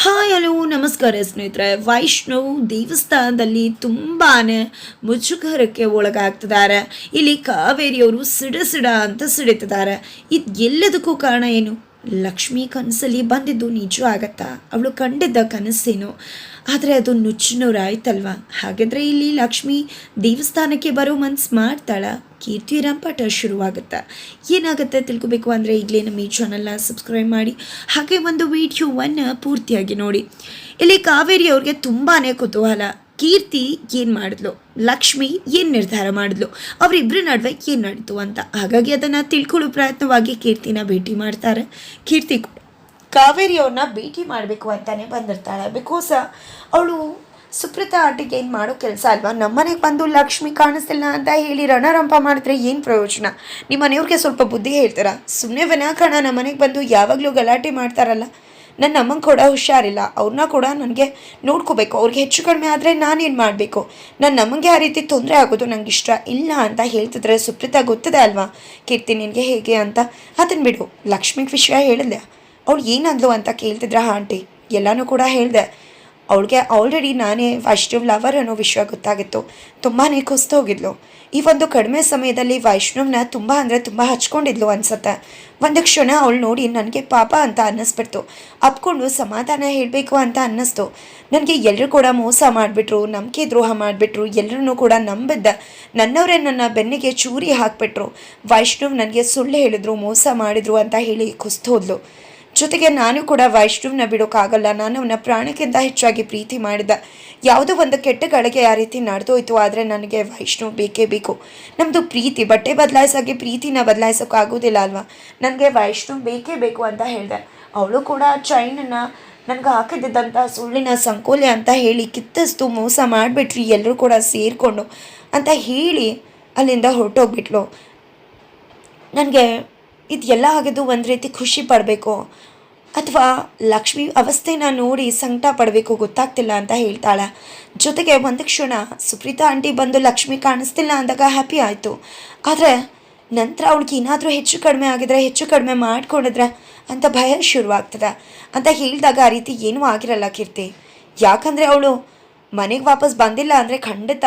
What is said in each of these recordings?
Hi hello ನಮಸ್ಕಾರ ಸ್ನೇಹಿತರೆ. ವೈಷ್ಣವ್ ದೇವಸ್ಥಾನದಲ್ಲಿ ತುಂಬಾ ಮುಜುಗರಕ್ಕೆ ಒಳಗಾಗ್ತಿದ್ದಾರೆ. ಇಲ್ಲಿ ಕಾವೇರಿಯವರು ಸಿಡ ಸಿಡ ಅಂತ ಸಿಡಿತಿದ್ದಾರೆ. ಇದು ಎಲ್ಲದಕ್ಕೂ ಕಾರಣ ಏನು? ಲಕ್ಷ್ಮಿ ಕನಸಲ್ಲಿ ಬಂದಿದ್ದು ನಿಜ ಆಗತ್ತಾ? ಅವಳು ಕಂಡಿದ್ದ ಕನಸೇನು? ಆದರೆ ಅದು ನುಚ್ಚುನೂರಾಯ್ತಲ್ವ? ಹಾಗಾದರೆ ಇಲ್ಲಿ ಲಕ್ಷ್ಮಿ ದೇವಸ್ಥಾನಕ್ಕೆ ಬರೋ ಮನ್ಸು ಮಾಡ್ತಾಳ. ಕೀರ್ತಿ ರಂಪಾಟ ಶುರುವಾಗುತ್ತೆ? ಏನಾಗುತ್ತೆ ತಿಳ್ಕೊಬೇಕು ಅಂದರೆ ಈಗಲೇ ನಮ್ಮ ಈ ಚಾನಲ್ನ ಸಬ್ಸ್ಕ್ರೈಬ್ ಮಾಡಿ. ಹಾಗೆ ಒಂದು ವಿಡಿಯೋವನ್ನು ಪೂರ್ತಿಯಾಗಿ ನೋಡಿ. ಇಲ್ಲಿ ಕಾವೇರಿ ಅವ್ರಿಗೆ ತುಂಬಾ ಕುತೂಹಲ. ಕೀರ್ತಿ ಏನು ಮಾಡಿದ್ಲು? ಲಕ್ಷ್ಮಿ ಏನು ನಿರ್ಧಾರ ಮಾಡಿದ್ಲು? ಅವರಿಬ್ಬರ ನಡುವೆ ಏನು ನಡೀತು ಅಂತ. ಹಾಗಾಗಿ ಅದನ್ನು ತಿಳ್ಕೊಳ್ಳೋ ಪ್ರಯತ್ನವಾಗಿ ಕೀರ್ತಿನ ಭೇಟಿ ಮಾಡ್ತಾರೆ. ಕೀರ್ತಿ ಕಾವೇರಿ ಅವ್ರನ್ನ ಭೇಟಿ ಮಾಡಬೇಕು ಅಂತಲೇ ಬಂದಿರ್ತಾಳೆ. ಬಿಕಾಸ್ ಅವಳು ಸುಪ್ರತಾ ಆಂಟಿಗೆ ಏನು ಮಾಡೋ ಕೆಲಸ ಅಲ್ವಾ? ನಮ್ಮನೆಗೆ ಬಂದು ಲಕ್ಷ್ಮಿ ಕಾಣಿಸ್ತಿಲ್ಲ ಅಂತ ಹೇಳಿ ರಣರಂಪ ಮಾಡಿದ್ರೆ ಏನು ಪ್ರಯೋಜನ? ನಿಮ್ಮ ಮನೆಯವ್ರಿಗೆ ಸ್ವಲ್ಪ ಬುದ್ಧಿ ಹೇಳ್ತೀರಾ? ಸುಮ್ಮನೆ ವಿನಾಕಾರಣ ನಮ್ಮನೆಗೆ ಬಂದು ಯಾವಾಗಲೂ ಗಲಾಟೆ ಮಾಡ್ತಾರಲ್ಲ. ನನ್ನ ಅಮ್ಮಂಗೆ ಕೂಡ ಹುಷಾರಿಲ್ಲ. ಅವ್ರನ್ನ ಕೂಡ ನನಗೆ ನೋಡ್ಕೋಬೇಕು. ಅವ್ರಿಗೆ ಹೆಚ್ಚು ಕಡಿಮೆ ಆದರೆ ನಾನೇನು ಮಾಡಬೇಕು? ನನ್ನ ಅಮ್ಮಂಗೆ ಆ ರೀತಿ ತೊಂದರೆ ಆಗೋದು ನಂಗೆ ಇಷ್ಟ ಇಲ್ಲ ಅಂತ ಹೇಳ್ತಿದ್ರೆ ಸುಪ್ರೀತ ಗೊತ್ತಿದೆ ಅಲ್ವಾ? ಕೀರ್ತಿ ನಿನಗೆ ಹೇಗೆ ಅಂತ? ಅದನ್ನು ಬಿಡು. ಲಕ್ಷ್ಮಿಗೆ ವಿಷಯ ಹೇಳಿದೆ ಅವಳು ಏನಂದ್ಲು ಅಂತ ಕೇಳ್ತಿದ್ರ ಆಂಟಿ? ಎಲ್ಲನೂ ಕೂಡ ಹೇಳಿದೆ. ಅವಳಿಗೆ ಆಲ್ರೆಡಿ ನಾನೇ ವೈಷ್ಣವ್ ಲವರ್ ಅನ್ನೋ ವಿಷಯ ಗೊತ್ತಾಗಿತ್ತು. ತುಂಬಾ ಕುಸ್ತು ಹೋಗಿದ್ಲು. ಈ ಒಂದು ಕಡಿಮೆ ಸಮಯದಲ್ಲಿ ವೈಷ್ಣವ್ನ ತುಂಬ ಅಂದರೆ ತುಂಬ ಹಚ್ಕೊಂಡಿದ್ಲು ಅನ್ಸತ್ತೆ. ಒಂದು ಕ್ಷಣ ಅವಳು ನೋಡಿ ನನಗೆ ಪಾಪ ಅಂತ ಅನ್ನಿಸ್ಬಿಡ್ತು. ಅಪ್ಕೊಂಡು ಸಮಾಧಾನ ಹೇಳಬೇಕು ಅಂತ ಅನ್ನಿಸ್ತು. ನನಗೆ ಎಲ್ಲರೂ ಕೂಡ ಮೋಸ ಮಾಡಿಬಿಟ್ರು, ನಂಬಿಕೆ ದ್ರೋಹ ಮಾಡಿಬಿಟ್ರು ಎಲ್ಲರೂ ಕೂಡ ನಂಬಿದ್ದ. ನನ್ನವರೇ ನನ್ನ ಬೆನ್ನಿಗೆ ಚೂರಿ ಹಾಕ್ಬಿಟ್ರು. ವೈಷ್ಣವ್ ನನಗೆ ಸುಳ್ಳು ಹೇಳಿದ್ರು, ಮೋಸ ಮಾಡಿದ್ರು ಅಂತ ಹೇಳಿ ಕುಸ್ತು ಹೋದ್ಲು. ಜೊತೆಗೆ ನಾನು ಕೂಡ ವೈಷ್ಣವ್ನ ಬಿಡೋಕ್ಕಾಗಲ್ಲ ನಾನು ಅವನ ಪ್ರಾಣಕ್ಕಿಂತ ಹೆಚ್ಚಾಗಿ ಪ್ರೀತಿ ಮಾಡಿದ ಯಾವುದೋ ಒಂದು ಕೆಟ್ಟ ಗಳಿಗೆ ಆ ರೀತಿ ನಡೆದೋಯ್ತು ಆದರೆ ನನಗೆ ವೈಷ್ಣವ್ ಬೇಕೇ ಬೇಕು. ನಮ್ಮದು ಪ್ರೀತಿ, ಬಟ್ಟೆ ಬದಲಾಯಿಸೋಕ್ಕೆ ಪ್ರೀತಿನ ಬದಲಾಯಿಸೋಕ್ಕಾಗೋದಿಲ್ಲ ಅಲ್ವಾ? ನನಗೆ ವೈಷ್ಣವ್ ಬೇಕೇ ಬೇಕು ಅಂತ ಹೇಳಿದೆ. ಅವಳು ಕೂಡ ಚೈನನ್ನು ನನಗೆ ಹಾಕಿದ್ದಂಥ ಸುಳ್ಳಿನ ಸಂಕೋಲೆ ಅಂತ ಹೇಳಿ ಕಿತ್ತಿಸ್ತು ಮೋಸ ಮಾಡಿಬಿಟ್ರಿ ಎಲ್ಲರೂ ಕೂಡ ಸೇರಿಕೊಂಡು ಅಂತ ಹೇಳಿ ಅಲ್ಲಿಂದ ಹೊರಟೋಗ್ಬಿಟ್ಲು. ನನಗೆ ಇದೆಲ್ಲ ಆಗಿದ್ದು ಒಂದು ರೀತಿ ಖುಷಿ ಪಡಬೇಕು. ಅಥವಾ ಲಕ್ಷ್ಮಿ ಅವಸ್ಥೆನ ನೋಡಿ ಸಂಕಟ ಪಡಬೇಕು, ಗೊತ್ತಾಗ್ತಿಲ್ಲ ಅಂತ ಹೇಳ್ತಾಳೆ. ಜೊತೆಗೆ ಒಂದು ಕ್ಷಣ ಸುಪ್ರೀತಾ ಆಂಟಿ ಬಂದು ಲಕ್ಷ್ಮಿ ಕಾಣಿಸ್ತಿಲ್ಲ ಅಂದಾಗ ಹ್ಯಾಪಿ ಆಯಿತು. ಆದರೆ ನಂತರ ಅವಳಿಗೆ ಏನಾದರೂ ಹೆಚ್ಚು ಕಡಿಮೆ ಆಗಿದ್ರೆ ಹೆಚ್ಚು ಕಡಿಮೆ ಮಾಡ್ಕೊಂಡಿದ್ರೆ ಅಂತ ಭಯ ಶುರುವಾಗ್ತದೆ. ಅಂತ ಹೇಳಿದಾಗ ಆ ರೀತಿ ಏನೂ ಆಗಿರಲ್ಲ ಕೀರ್ತಿ. ಯಾಕಂದರೆ ಅವಳು ಮನೆಗೆ ವಾಪಸ್ ಬಂದಿಲ್ಲ ಅಂದರೆ ಖಂಡಿತ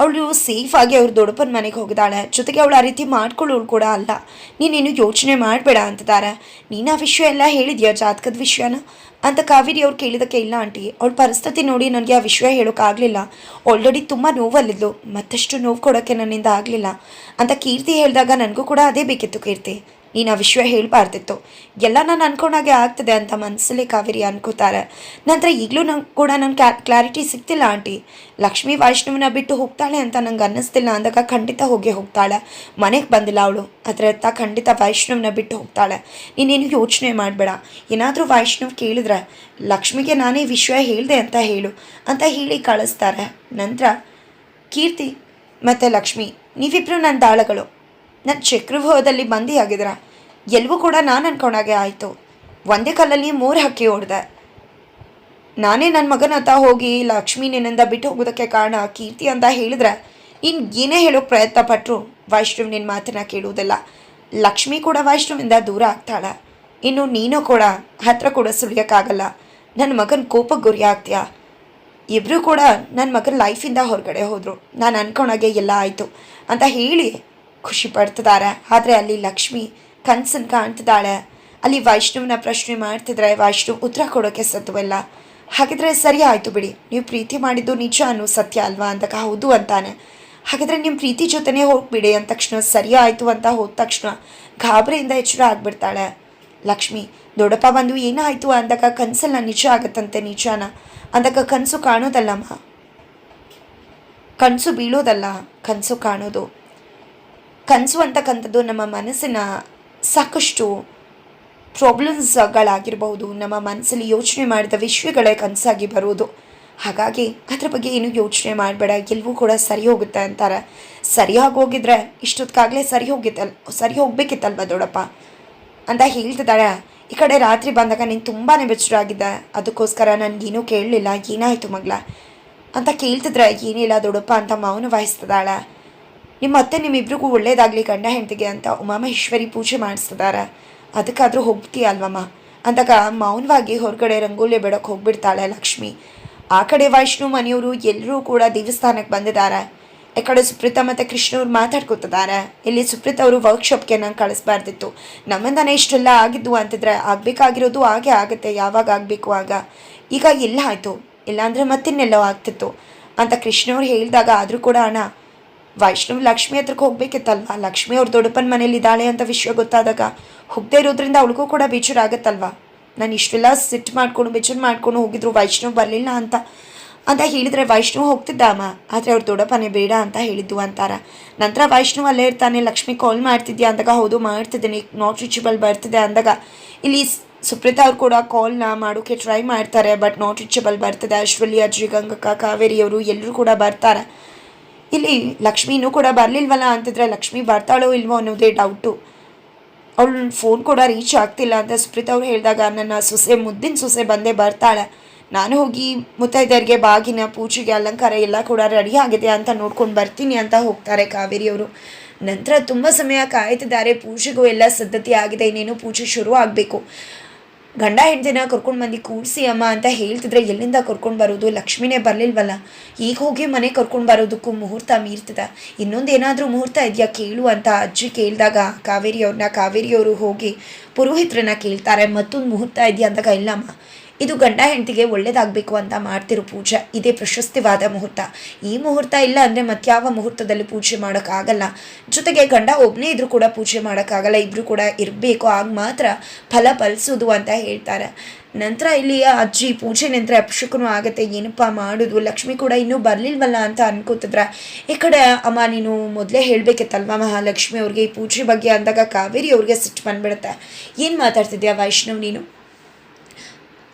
ಅವಳು ಸೇಫಾಗಿ ಅವ್ರ ದೊಡ್ಡಪ್ಪನ ಮನೆಗೆ ಹೋಗಿದ್ದಾಳೆ. ಜೊತೆಗೆ ಅವಳು ಆ ರೀತಿ ಮಾಡ್ಕೊಳ್ಳೋಳು ಕೂಡ ಅಲ್ಲ. ನೀನೇನು ಯೋಚನೆ ಮಾಡಬೇಡ ಅಂತಿದ್ದಾರೆ ನೀನು ಆ ವಿಷಯ ಎಲ್ಲ ಹೇಳಿದ್ಯಾ ಜಾತಕದ ವಿಷಯನ? ಅಂತ ಕಾವೇರಿ ಅವ್ರು ಕೇಳಿದಕ್ಕೆ ಇಲ್ಲ ಆಂಟಿ. ಅವಳ ಪರಿಸ್ಥಿತಿ ನೋಡಿ ನನಗೆ ಆ ವಿಷಯ ಹೇಳೋಕ್ಕಾಗಲಿಲ್ಲ ಆಲ್ರೆಡಿ ತುಂಬ ನೋವಲ್ಲಿದ್ಲು. ಮತ್ತಷ್ಟು ನೋವು ಕೊಡೋಕ್ಕೆ ನನ್ನಿಂದ ಆಗಲಿಲ್ಲ. ಅಂತ ಕೀರ್ತಿ ಹೇಳಿದಾಗ ನನಗೂ ಕೂಡ ಅದೇ ಬೇಕಿತ್ತು ಕೀರ್ತಿ. ನೀನು ಆ ವಿಷಯ ಹೇಳಬಾರ್ದಿತ್ತು. ಎಲ್ಲ ನಾನು ಅನ್ಕೊಂಡಾಗೆ ಆಗ್ತದೆ ಅಂತ ಮನಸ್ಸಲ್ಲಿ ಕಾವೇರಿ ಅನ್ಕೋತಾರೆ. ನಂತರ ಈಗಲೂ ನಂಗೆ ಕೂಡ ನನ್ನ ಕ್ಯಾ ಕ್ಲಾರಿಟಿ ಸಿಗ್ತಿಲ್ಲ, ಆಂಟಿ. ಲಕ್ಷ್ಮೀ ವೈಷ್ಣವನ ಬಿಟ್ಟು ಹೋಗ್ತಾಳೆ ಅಂತ ನಂಗೆ ಅನ್ನಿಸ್ತಿಲ್ಲ. ಅಂದಾಗ ಖಂಡಿತ ಹೋಗಿ ಹೋಗ್ತಾಳೆ. ಮನೆಗೆ ಬಂದಿಲ್ಲ ಅವಳು. ಅದರತ್ತ ಖಂಡಿತ ವೈಷ್ಣವನ ಬಿಟ್ಟು ಹೋಗ್ತಾಳೆ. ನೀನೇನು ಯೋಚನೆ ಮಾಡಬೇಡ. ಏನಾದರೂ ವೈಷ್ಣವ್ ಕೇಳಿದ್ರೆ, ಲಕ್ಷ್ಮಿಗೆ ನಾನೇ ವಿಷಯ ಹೇಳಿದೆ ಅಂತ ಹೇಳು ಅಂತ ಹೇಳಿ ಕಳಿಸ್ತಾರೆ. ನಂತರ, ಕೀರ್ತಿ ಮತ್ತು ಲಕ್ಷ್ಮಿ ನೀವಿಬ್ಬರು ನನ್ನ ದಾಳಗಳು ನನ್ನ ಚಕ್ರವ್ಯೂಹದಲ್ಲಿ ಬಂದಿಯಾಗಿದ್ರ ಎಲ್ಲವೂ ಕೂಡ ನಾನು ಅನ್ಕೊಂಡಾಗೆ ಆಯಿತು. ಒಂದೇ ಕಾಲಲ್ಲಿ ಮೂರು ಹಕ್ಕಿ ಹೊಡೆದೆ ನಾನೇ ನನ್ನ ಮಗನ ಹತ್ತ ಹೋಗಿ ಲಕ್ಷ್ಮಿ ನಿನ್ನಿಂದ ಬಿಟ್ಟು ಹೋಗೋದಕ್ಕೆ ಕಾರಣ ಕೀರ್ತಿ ಅಂತ ಹೇಳಿದ್ರೆ ಇನ್ನು ಏನೇ ಹೇಳೋಕೆ ಪ್ರಯತ್ನ ಪಟ್ಟರು ವೈಷ್ಣವ್ ನಿನ್ನ ಮಾತನ್ನ ಕೇಳುವುದಿಲ್ಲ. ಲಕ್ಷ್ಮಿ ಕೂಡ ವೈಷ್ಣವಿಂದ ದೂರ ಆಗ್ತಾಳೆ. ಇನ್ನು ನೀನು ಕೂಡ ಹತ್ರ ಕೂಡ ಸುಳಿಯೋಕ್ಕಾಗಲ್ಲ ನನ್ನ ಮಗನ ಕೋಪಕ್ಕೆ ಗುರಿ ಆಗ್ತೀಯಾ. ಇಬ್ಬರೂ ಕೂಡ ನನ್ನ ಮಗನ ಲೈಫಿಂದ ಹೊರಗಡೆ ಹೋದರು. ನಾನು ಅನ್ಕೊಂಡಾಗೆ ಎಲ್ಲ ಆಯಿತು. ಅಂತ ಹೇಳಿ ಖುಷಿ ಪಡ್ತಿದ್ದಾರೆ ಆದರೆ ಅಲ್ಲಿ ಲಕ್ಷ್ಮಿ ಕನ್ಸನ್ನು ಕಾಣ್ತಿದ್ದಾಳೆ. ಅಲ್ಲಿ ವೈಷ್ಣವನ ಪ್ರಶ್ನೆ ಮಾಡ್ತಿದ್ರೆ ವೈಷ್ಣವ್ ಉತ್ತರ ಕೊಡೋಕ್ಕೆ ಸತ್ವಲ್ಲ ಹಾಗಿದ್ರೆ ಸರಿ ಆಯಿತು ಬಿಡಿ. ನೀವು ಪ್ರೀತಿ ಮಾಡಿದ್ದು ನಿಜ ಅನ್ನು ಸತ್ಯ ಅಲ್ವಾ? ಅಂದಾಗ ಹೌದು ಅಂತಾನೆ. ಹಾಗಿದ್ರೆ ನಿಮ್ಮ ಪ್ರೀತಿ ಜೊತೆನೇ ಹೋಗ್ಬಿಡಿ ಅಂದ ತಕ್ಷಣ. ಸರಿ ಆಯಿತು ಅಂತ ಹೋದ ತಕ್ಷಣ ಗಾಬರಿಯಿಂದ ಎಚ್ಚರ ಆಗ್ಬಿಡ್ತಾಳೆ. ಲಕ್ಷ್ಮಿ, ದೊಡ್ಡಪ್ಪ ಬಂದು ಏನಾಯಿತು? ಅಂದಾಗ ಕನಸಲ್ಲ ನಿಜ ಆಗುತ್ತಂತೆ ನಿಜಾನ? ಅಂದಾಗ ಕನಸು ಕಾಣೋದಲ್ಲಮ್ಮ? ಕನಸು ಬೀಳೋದಲ್ಲ. ಕನಸು ಕಾಣೋದು. ಕನಸು ಅಂತಕ್ಕಂಥದ್ದು ನಮ್ಮ ಮನಸ್ಸಿನ ಸಾಕಷ್ಟು ಪ್ರಾಬ್ಲಮ್ಸ್ಗಳಾಗಿರ್ಬೋದು ನಮ್ಮ ಮನಸ್ಸಲ್ಲಿ ಯೋಚನೆ ಮಾಡಿದ ವಿಷಯಗಳೇ ಕನಸಾಗಿ ಬರೋದು ಹಾಗಾಗಿ ಅದ್ರ ಬಗ್ಗೆ ಏನು ಯೋಚನೆ ಮಾಡಬೇಡ ಎಲ್ಲವೂ ಕೂಡ ಸರಿ ಹೋಗುತ್ತೆ ಅಂತಾರೆ. ಸರಿಯಾಗಿ ಹೋಗಿದ್ರೆ ಇಷ್ಟೊತ್ತಿಗಾಗಲೇ ಸರಿ ಹೋಗಿತ್ತಲ್, ಸರಿ ಹೋಗ್ಬೇಕಿತ್ತಲ್ವ ದೊಡ್ಡಪ್ಪ ಅಂತ ಹೇಳ್ತಿದ್ದಾಳೆ. ಈ ಕಡೆ ರಾತ್ರಿ ಬಂದಾಗ ನೀನು ತುಂಬಾ ಬೆಚ್ಚರಾಗಿದ್ದೆ ಅದಕ್ಕೋಸ್ಕರ ನನಗೇನೂ ಕೇಳಲಿಲ್ಲ, ಏನಾಯಿತು ಮಗಳ? ಅಂತ ಕೇಳ್ತಿದ್ರೆ, ಏನಿಲ್ಲ ದೊಡ್ಡಪ್ಪ ಅಂತ ಮೌನ ವಹಿಸ್ತಿದ್ದಾಳೆ ನಿಮ್ಮ ಅತ್ತೆ ನಿಮ್ಮಿಬ್ರಿಗೂ ಒಳ್ಳೇದಾಗಲಿ ಗಂಡ ಹೆಂಡತಿಗೆ ಅಂತ ಉಮಾಮಹೇಶ್ವರಿ ಪೂಜೆ ಮಾಡಿಸ್ತಿದ್ದಾರೆ ಅದಕ್ಕಾದರೂ ಹೋಗ್ತೀಯ ಅಲ್ವಮ್ಮ? ಅಂದಾಗ ಮೌನವಾಗಿ ಹೊರಗಡೆ ರಂಗೋಲಿ ಬಿಡೋಕೆ ಹೋಗ್ಬಿಡ್ತಾಳೆ ಲಕ್ಷ್ಮಿ. ಆ ಕಡೆ ವೈಷ್ಣು ಮನೆಯವರು ಎಲ್ಲರೂ ಕೂಡ ದೇವಸ್ಥಾನಕ್ಕೆ ಬಂದಿದ್ದಾರೆ. ಈ ಕಡೆ ಸುಪ್ರೀತ ಮತ್ತು ಕೃಷ್ಣವ್ರು ಮಾತಾಡ್ಕೊತಿದ್ದಾರೆ. ಇಲ್ಲಿ ಸುಪ್ರೀತ ಅವರು ವರ್ಕ್ಶಾಪ್ಗೆ ನಾನು ಕಳಿಸ್ಬಾರ್ದಿತ್ತು. ನಮ್ಮಿಂದನೇ ಇಷ್ಟೆಲ್ಲ ಆಗಿದ್ದು ಅಂತಿದ್ರೆ ಆಗಬೇಕಾಗಿರೋದು ಹಾಗೆ ಆಗುತ್ತೆ, ಯಾವಾಗ ಆಗಬೇಕು ಆಗ. ಈಗ ಎಲ್ಲ ಆಯಿತು. ಇಲ್ಲಾಂದರೆ ಮತ್ತಿನ್ನೆಲ್ಲೋ ಆಗ್ತಿತ್ತು. ಅಂತ ಕೃಷ್ಣವ್ರು ಹೇಳಿದಾಗ ಆದರೂ ಕೂಡ ಅಣ್ಣ ವೈಷ್ಣವ್ ಲಕ್ಷ್ಮಿ ಹತ್ರಕ್ಕೆ ಹೋಗ್ಬೇಕಿತ್ತಲ್ವಾ? ಲಕ್ಷ್ಮಿ ಅವ್ರ ದೊಡ್ಡಪ್ಪನ ಮನೇಲಿ ಇದ್ದಾಳೆ ಅಂತ ವಿಷಯ ಗೊತ್ತಾದಾಗ ಹೋಗದೆ ಇರೋದ್ರಿಂದ ಅವಳಿಗೂ ಕೂಡ ಬೇಜಾರ ಆಗತ್ತಲ್ವಾ ನಾನು ಇಷ್ಟೆಲ್ಲ ಸಿಟ್ಟು ಮಾಡ್ಕೊಂಡು ಬೇಜಾರು ಮಾಡ್ಕೊಂಡು ಹೋಗಿದ್ರು, ವೈಷ್ಣವ್ ಬರಲಿಲ್ಲ ಅಂತ. ಅಂತ ಹೇಳಿದರೆ ವೈಷ್ಣವ್ ಹೋಗ್ತಿದ್ದ ಅಮ್ಮ? ಆದರೆ ಅವ್ರ ದೊಡ್ಡಪ್ಪನೇ ಬೇಡ ಅಂತ ಹೇಳಿದ್ದು ಅಂತಾರ. ನಂತರ ವೈಷ್ಣವ್ ಅಲ್ಲೇ ಇರ್ತಾನೆ, ಲಕ್ಷ್ಮಿ ಕಾಲ್ ಮಾಡ್ತಿದ್ಯಾ ಅಂದಾಗ, ಹೌದು ಮಾಡ್ತಿದ್ದೀನಿ ನಾಟ್ ರೀಚಬಲ್ ಬರ್ತಿದೆ ಅಂದಾಗ. ಇಲ್ಲಿ ಸುಪ್ರೀತಾ ಅವ್ರು ಕೂಡ ಕಾಲ್ನ ಮಾಡೋಕ್ಕೆ ಟ್ರೈ ಮಾಡ್ತಾರೆ ಬಟ್ ನಾಟ್ ರೀಚಬಲ್ ಬರ್ತದೆ. ಅಶ್ವಲಿ ಅಜ್ರಿ ಗಂಗಕ್ಕ ಕಾವೇರಿ ಅವರು ಎಲ್ಲರೂ ಕೂಡ ಬರ್ತಾರೆ. ಇಲ್ಲಿ ಲಕ್ಷ್ಮೀನೂ ಕೂಡ ಬರಲಿಲ್ವಲ್ಲ ಅಂತಿದ್ರೆ ಲಕ್ಷ್ಮಿ ಬರ್ತಾಳೋ ಇಲ್ವೋ ಅನ್ನೋದೇ ಡೌಟು ಅವಳು ಫೋನ್ ಕೂಡ ರೀಚ್ ಆಗ್ತಿಲ್ಲ ಅಂತ ಸುಪ್ರೀತ್ ಅವ್ರು ಹೇಳಿದಾಗ ನನ್ನ ಸೊಸೆ ಮುದ್ದಿನ ಸೊಸೆ ಬಂದೇ ಬರ್ತಾಳೆ. ನಾನು ಹೋಗಿ ಮುತ್ತೈದರಿಗೆ ಬಾಗಿನ, ಪೂಜೆಗೆ, ಅಲಂಕಾರ ಎಲ್ಲ ಕೂಡ ರೆಡಿ ಆಗಿದೆ ಅಂತ ನೋಡ್ಕೊಂಡು ಬರ್ತೀನಿ ಅಂತ ಹೋಗ್ತಾರೆ ಕಾವೇರಿಯವರು ನಂತರ ತುಂಬ ಸಮಯ ಕಾಯ್ತಿದ್ದಾರೆ. ಪೂಜೆಗೂ ಎಲ್ಲ ಸಿದ್ಧತೆ ಆಗಿದೆ. ಇನ್ನೇನು ಪೂಜೆ ಶುರು ಆಗಬೇಕು. ಗಂಡ ಹೆಂಡ್ತಿನ ಕರ್ಕೊಂಡು ಬಂದು, ಕೂಡಿಸಿ ಅಮ್ಮ ಅಂತ ಹೇಳ್ತಿದ್ರೆ ಎಲ್ಲಿಂದ ಕರ್ಕೊಂಡು ಬರೋದು? ಲಕ್ಷ್ಮಿನೇ ಬರಲಿಲ್ವಲ್ಲ? ಈಗ ಹೋಗಿ ಮನೆ ಕರ್ಕೊಂಡು ಬರೋದಕ್ಕೂ ಮುಹೂರ್ತ ಮೀರ್ತದ. ಇನ್ನೊಂದೇನಾದರೂ ಮುಹೂರ್ತ ಇದೆಯಾ ಕೇಳು ಅಂತ ಅಜ್ಜಿ ಕೇಳಿದಾಗ ಕಾವೇರಿ ಅವ್ರನ್ನ ಕಾವೇರಿಯವರು ಹೋಗಿ ಪುರೋಹಿತ್ರನ್ನ ಕೇಳ್ತಾರೆ, ಮತ್ತೊಂದು ಮುಹೂರ್ತ ಇದೆಯಾ ಅಂದಾಗ ಇಲ್ಲಮ್ಮ ಇದು ಗಂಡ ಹೆಂಡತಿಗೆ ಒಳ್ಳೇದಾಗಬೇಕು ಅಂತ ಮಾಡ್ತಿರೋ ಪೂಜೆ. ಇದೇ ಪ್ರಶಸ್ತಿವಾದ ಮುಹೂರ್ತ. ಈ ಮುಹೂರ್ತ ಇಲ್ಲ ಅಂದರೆ ಮತ್ಯಾವ ಮುಹೂರ್ತದಲ್ಲಿ ಪೂಜೆ ಮಾಡೋಕ್ಕಾಗಲ್ಲ. ಜೊತೆಗೆ ಗಂಡ ಒಬ್ಬನೇ ಇದ್ರೂ ಕೂಡ ಪೂಜೆ ಮಾಡೋಕ್ಕಾಗಲ್ಲ. ಇಬ್ಬರು ಕೂಡ ಇರಬೇಕು. ಆಗ ಮಾತ್ರ ಫಲ ಫಲಿಸೋದು ಅಂತ ಹೇಳ್ತಾರೆ. ನಂತರ ಇಲ್ಲಿ ಅಜ್ಜಿ ಪೂಜೆ ನಂತರ ಅಪಶುಕನು ಆಗುತ್ತೆ. ಏನಪ್ಪ ಮಾಡೋದು? ಲಕ್ಷ್ಮಿ ಕೂಡ ಇನ್ನೂ ಬರಲಿಲ್ವಲ್ಲ ಅಂತ ಅನ್ಕೋತಿದ್ರ. ಈ ಕಡೆ ಅಮ್ಮ, ನೀನು ಮೊದಲೇ ಹೇಳಬೇಕಿತ್ತಲ್ವ ಮಹಾಲಕ್ಷ್ಮಿ ಅವ್ರಿಗೆ? ಈ ಪೂಜೆ ಬಗ್ಗೆ ಅಂದಾಗ ಕಾವೇರಿ ಅವ್ರಿಗೆ ಸಿಟ್ಟು ಬಂದ್ಬಿಡುತ್ತೆ. ಏನು ಮಾತಾಡ್ತಿದ್ಯಾ ವೈಷ್ಣವ್ ನೀನು?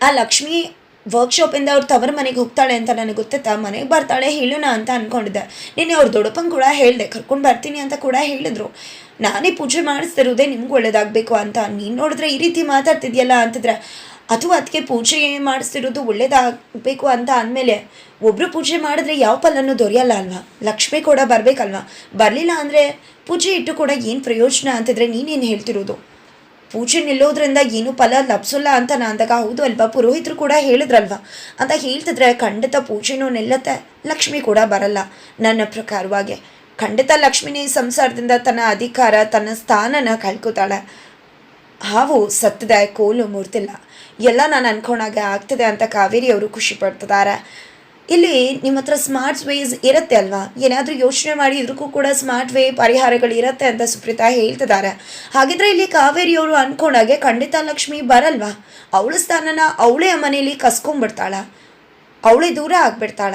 ಆ ಲಕ್ಷ್ಮಿ ವರ್ಕ್ಶಾಪಿಂದ ಅವ್ರು ತವರ ಮನೆಗೆ ಹೋಗ್ತಾಳೆ ಅಂತ ನನಗೆ ಗೊತ್ತಾಯ್ತಾ ಮನೆಗೆ ಬರ್ತಾಳೆ ಹೇಳೋಣ ಅಂತ ಅಂದ್ಕೊಂಡಿದ್ದೆ ನಿನ್ನೆ ಅವ್ರ ದೊಡ್ಡಪ್ಪನ ಕೂಡ ಹೇಳಿದೆ, ಕರ್ಕೊಂಡು ಬರ್ತೀನಿ ಅಂತ ಕೂಡ ಹೇಳಿದ್ರು. ನಾನೇ ಪೂಜೆ ಮಾಡಿಸ್ತಿರೋದೇ ನಿಮ್ಗೆ ಒಳ್ಳೇದಾಗಬೇಕು ಅಂತ. ನೀನು ನೋಡಿದ್ರೆ ಈ ರೀತಿ ಮಾತಾಡ್ತಿದ್ಯಲ್ಲ ಅಂತಿದ್ರೆ ಅಥವಾ ಅದಕ್ಕೆ ಪೂಜೆ ಮಾಡಿಸ್ತಿರೋದು ಒಳ್ಳೇದಾಗಬೇಕು ಅಂತ ಅಂದಮೇಲೆ ಒಬ್ಬರು ಪೂಜೆ ಮಾಡಿದ್ರೆ ಯಾವ ಫಲನೂ ದೊರೆಯಲ್ಲ ಅಲ್ವಾ? ಲಕ್ಷ್ಮಿ ಕೂಡ ಬರಬೇಕಲ್ವಾ? ಬರಲಿಲ್ಲ ಅಂದರೆ ಪೂಜೆ ಇಟ್ಟು ಕೂಡ ಏನು ಪ್ರಯೋಜನ ಅಂತಿದ್ರೆ ನೀನೇನು ಹೇಳ್ತಿರೋದು? ಪೂಜೆ ನಿಲ್ಲೋದ್ರಿಂದ ಏನು ಫಲ ಲಭಿಸಲ್ಲ ಅಂತ ನಾ ಅಂದಾಗ ಹೌದು ಅಲ್ವಾ? ಪುರೋಹಿತರು ಕೂಡ ಹೇಳಿದ್ರಲ್ವಾ? ಅಂತ ಹೇಳ್ತಿದ್ರೆ, ಖಂಡಿತ ಪೂಜೆನೂ ನಿಲ್ಲತ್ತೆ. ಲಕ್ಷ್ಮಿ ಕೂಡ ಬರಲ್ಲ. ನನ್ನ ಪ್ರಕಾರವಾಗಿ, ಖಂಡಿತ ಲಕ್ಷ್ಮಿನಿ ಸಂಸಾರದಿಂದ ತನ್ನ ಅಧಿಕಾರ, ತನ್ನ ಸ್ಥಾನನ ಕಳ್ಕೊತಾಳೆ. ಹಾವು ಸತ್ತದೆ, ಕೋಲು ಮೂರ್ತಿಲ್ಲ ಎಲ್ಲ ನಾನು ಅನ್ಕೊಂಡಾಗೆ ಆಗ್ತದೆ ಅಂತ ಕಾವೇರಿ ಅವರು ಖುಷಿ ಪಡ್ತಿದ್ದಾರೆ. ಇಲ್ಲಿ ನಿಮ್ಮ ಹತ್ರ ಸ್ಮಾರ್ಟ್ ವೇಸ್ ಇರುತ್ತೆ ಅಲ್ವಾ? ಏನಾದರೂ ಯೋಚನೆ ಮಾಡಿ ಇದಕ್ಕೂ ಕೂಡ ಸ್ಮಾರ್ಟ್ ವೇ ಪರಿಹಾರಗಳು ಇರುತ್ತೆ ಅಂತ ಸುಪ್ರೀತಾ ಹೇಳ್ತಿದ್ದಾರೆ. ಹಾಗಿದ್ರೆ ಇಲ್ಲಿ ಕಾವೇರಿಯವರು ಅನ್ಕೊಂಡಾಗೆ ಖಂಡಿತ ಲಕ್ಷ್ಮಿ ಬರಲ್ವಾ? ಅವಳ ಸ್ಥಾನನ ಅವಳೇ ಮನೆಯಲ್ಲಿ ಕಸ್ಕೊಂಡ್ಬಿಡ್ತಾಳ. ಅವಳೇ ದೂರ ಆಗ್ಬಿಡ್ತಾಳ.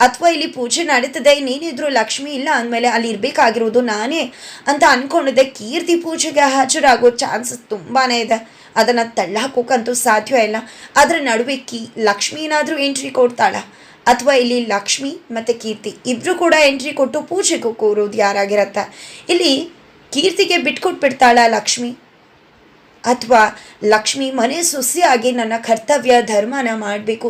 ಅಥವಾ ಇಲ್ಲಿ ಪೂಜೆ ನಡೀತದೆ ನೀನಿದ್ರು ಲಕ್ಷ್ಮಿ ಇಲ್ಲ ಅಂದಮೇಲೆ ಅಲ್ಲಿ ಇರಬೇಕಾಗಿರೋದು ನಾನೇ ಅಂತ ಅಂದ್ಕೊಂಡಿದ್ದೆ ಕೀರ್ತಿ ಪೂಜೆಗೆ ಹಾಜರಾಗೋ ಚಾನ್ಸಸ್ ತುಂಬಾ ಇದೆ. ಅದನ್ನು ತಳ್ಳಾಕೋಕಂತೂ ಸಾಧ್ಯ ಇಲ್ಲ. ಅದರ ನಡುವೆ ಕಿ ಲಕ್ಷ್ಮಿ ಏನಾದರೂ ಎಂಟ್ರಿ ಕೊಡ್ತಾಳ. ಅಥವಾ ಇಲ್ಲಿ ಲಕ್ಷ್ಮಿ ಮತ್ತು ಕೀರ್ತಿ ಇಬ್ಬರು ಕೂಡ ಎಂಟ್ರಿ ಕೊಟ್ಟು ಪೂಜೆಗೆ ಕೂರೋದು ಯಾರಾಗಿರತ್ತೆ? ಇಲ್ಲಿ ಕೀರ್ತಿಗೆ ಬಿಟ್ಕೊಟ್ಬಿಡ್ತಾಳ ಲಕ್ಷ್ಮಿ. ಅಥವಾ ಲಕ್ಷ್ಮಿ ಮನೆ ಸೊಸೆಯಾಗಿ ನನ್ನ ಕರ್ತವ್ಯ ಧರ್ಮನ ಮಾಡಬೇಕು.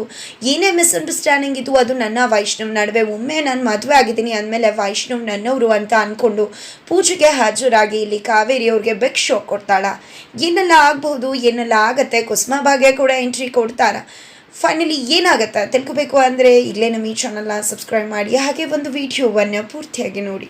ಏನೇ ಮಿಸ್ಅಂಡರ್ಸ್ಟ್ಯಾಂಡಿಂಗ್ ಇದು ಅದು ನನ್ನ ವೈಷ್ಣವ್ ನಡುವೆ. ಒಮ್ಮೆ ನಾನು ಮದುವೆ ಆಗಿದ್ದೀನಿ ಅಂದಮೇಲೆ ವೈಷ್ಣವ್ ನನ್ನವರು ಅಂತ ಅಂದ್ಕೊಂಡು ಪೂಜೆಗೆ ಹಾಜರಾಗಿ ಇಲ್ಲಿ ಕಾವೇರಿ ಅವ್ರಿಗೆ ಬೆಕ್ ಶೋ ಕೊಡ್ತಾಳ. ಏನೆಲ್ಲ ಆಗ್ಬೋದು ಏನೆಲ್ಲ ಆಗತ್ತೆ? ಕುಸುಮ ಭಾಗ್ಯ ಕೂಡ ಎಂಟ್ರಿ ಕೊಡ್ತಾರ. ಫೈನಲಿ ಏನಾಗುತ್ತೆ? ತಿಳ್ಕೋಬೇಕು ಅಂದರೆ ಇಲ್ಲೇ ನಮ್ಮ ಈ ಚಾನಲ್ನ ಸಬ್ಸ್ಕ್ರೈಬ್ ಮಾಡಿ. ಹಾಗೆ ಒಂದು ವಿಡಿಯೋವನ್ನು ಪೂರ್ತಿಯಾಗಿ ನೋಡಿ.